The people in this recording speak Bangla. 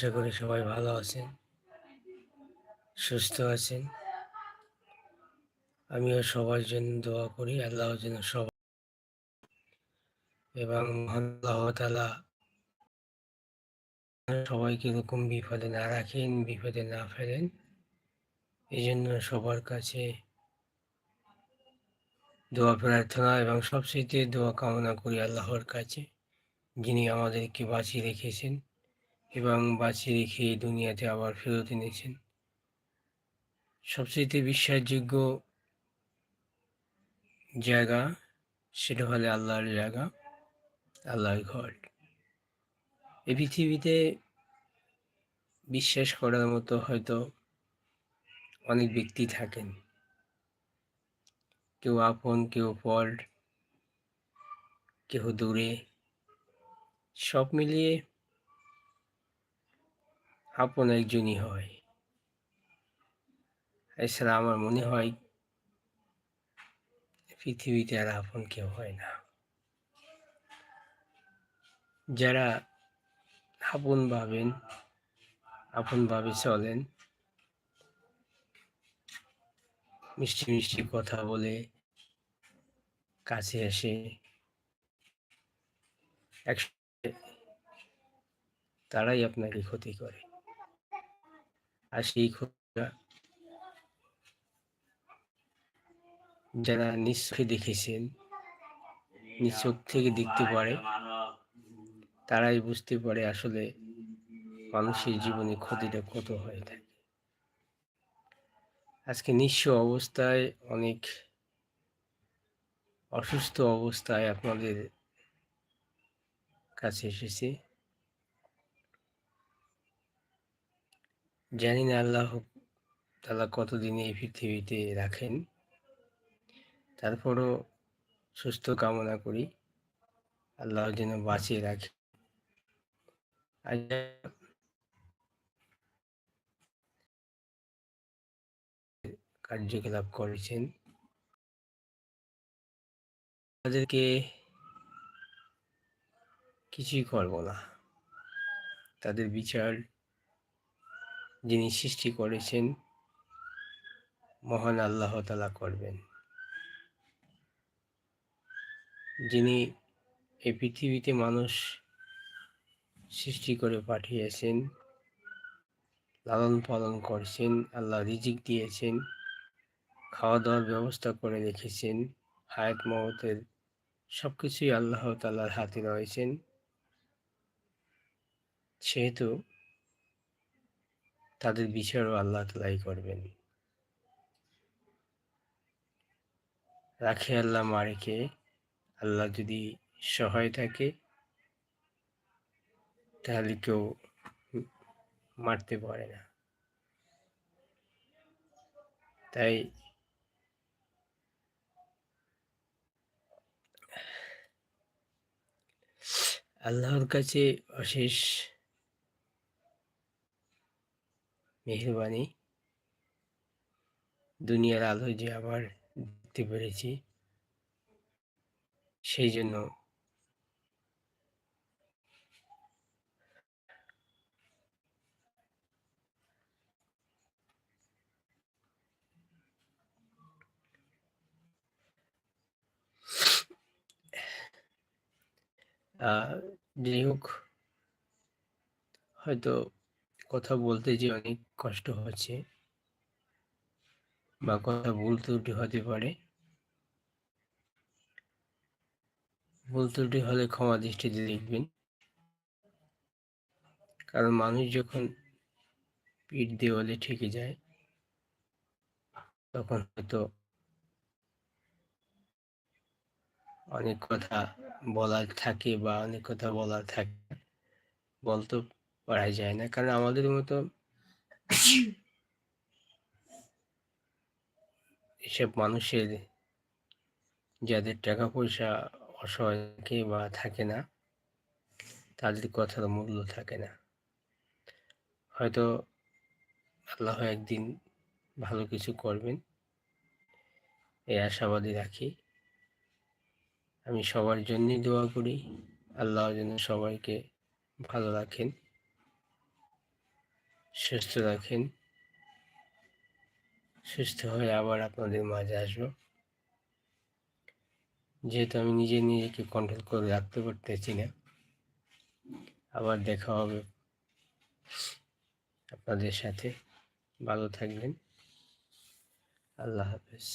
আশা করি সবাই ভালো আছেন, সুস্থ আছেন। আমিও সবার জন্য দোয়া করি, আল্লাহ যেন সবাই এবং আল্লাহ তালা সবাইকে এরকম বিপদে না রাখেন, বিপদে না ফেলেন। এই জন্য সবার কাছে দোয়া, প্রার্থনা এবং সবচেয়ে দোয়া কামনা করি আল্লাহর কাছে, যিনি আমাদেরকে বাঁচিয়ে রেখেছেন। এবং বাঁচিয়ে রেখে দুনিয়াতে আবার ফেরত এনেছেন। সবচেয়ে বিশ্বাসযোগ্য জায়গা সেটা হলে আল্লাহর জায়গা, আল্লাহর ঘর। এই পৃথিবীতে বিশ্বাস করার মতো হয়তো অনেক ব্যক্তি থাকেন। কেউ আপন, কেউ পর, কেউ দূরে। সব মিলিয়ে আপন একজনই হয়। এছাড়া আমার মনে হয় পৃথিবীতে আর আপন কেউ হয় না। যারা আপন ভাবেন আপনভাবে চলেন, মিষ্টি মিষ্টি কথা বলে কাছে এসে তারাই আপনাকে ক্ষতি করে। আর যারা নিশ্চয় দেখেছেন নিচোখ থেকে দেখতে পারে, তারাই বুঝতে পারে আসলে মানুষের জীবনে ক্ষতিটা কত হয়ে থাকে। আজকে নিঃস্ব অবস্থায়, অনেক অসুস্থ অবস্থায় আপনাদের কাছে এসেছি। জানি না আল্লাহ তালা কতদিন এই পৃথিবীতে রাখেন। তারপরও সুস্থ কামনা করি, আল্লাহ যেন বাঁচিয়ে রাখে। কার্যকলাপ করেছেন, তাদেরকে কিছুই করব না। তাদের বিচার যিনি সৃষ্টি করেছেন, মহান আল্লাহ তালা করবেন। যিনি এই পৃথিবীতে মানুষ সৃষ্টি করে পাঠিয়েছেন, লালন পালন করছেন, আল্লাহ রিজিক দিয়েছেন খাওয়া দাওয়ার ব্যবস্থা করে রেখেছেন, হায়াত মহতের সব কিছুই আল্লাহ তাল্লার হাতে রয়েছেন। সেহেতু তাদের বিচারও আল্লাহ তালাই করবেন। রাখে আল্লাহ মারেকে, আল্লাহ যদি সহায় থাকে, তাহলে কেউ মারতে পারে না। তাই আল্লাহর কাছে অশেষ মেহরবানি। দুনিয়ার আলো যে আবার দেখতে পেরেছি। সেই জন্য যাই হোক হয়তো কথা বলতে যে অনেক কষ্ট হচ্ছে বা কথা ভুল ত্রুটি হতে পারে। ভুল ত্রুটি হলে ক্ষমা দৃষ্টিতে দেখবেন। কারণ মানুষ যখন পিঠ দেওয়ালে ঠেকে যায়, তখন হয়তো অনেক কথা বলার থাকে বা অনেক কথা বলার থাকে। বলতে পারা যায় না। কারণ আমাদের মতো এসব মানুষের যাদের টাকা পয়সা অসহায় বা থাকে না, তাদের কথার মূল্য থাকে না। হয়তো আল্লাহ একদিন ভালো কিছু করবেন এই আশাবাদী রাখি। আমি সবার জন্যই দোয়া করি, আল্লাহ যেন সবাইকে ভালো রাখেন। সুস্থ রাখেন সুস্থ হয়ে আবার আপনাদের মাঝে আসব। যেহেতু আমি নিজে নিজেকে কন্ট্রোল করে রাখতে পারতেছি না, আবার দেখা হবে আপনাদের সাথে। ভালো থাকবেন। আল্লাহ হাফেজ।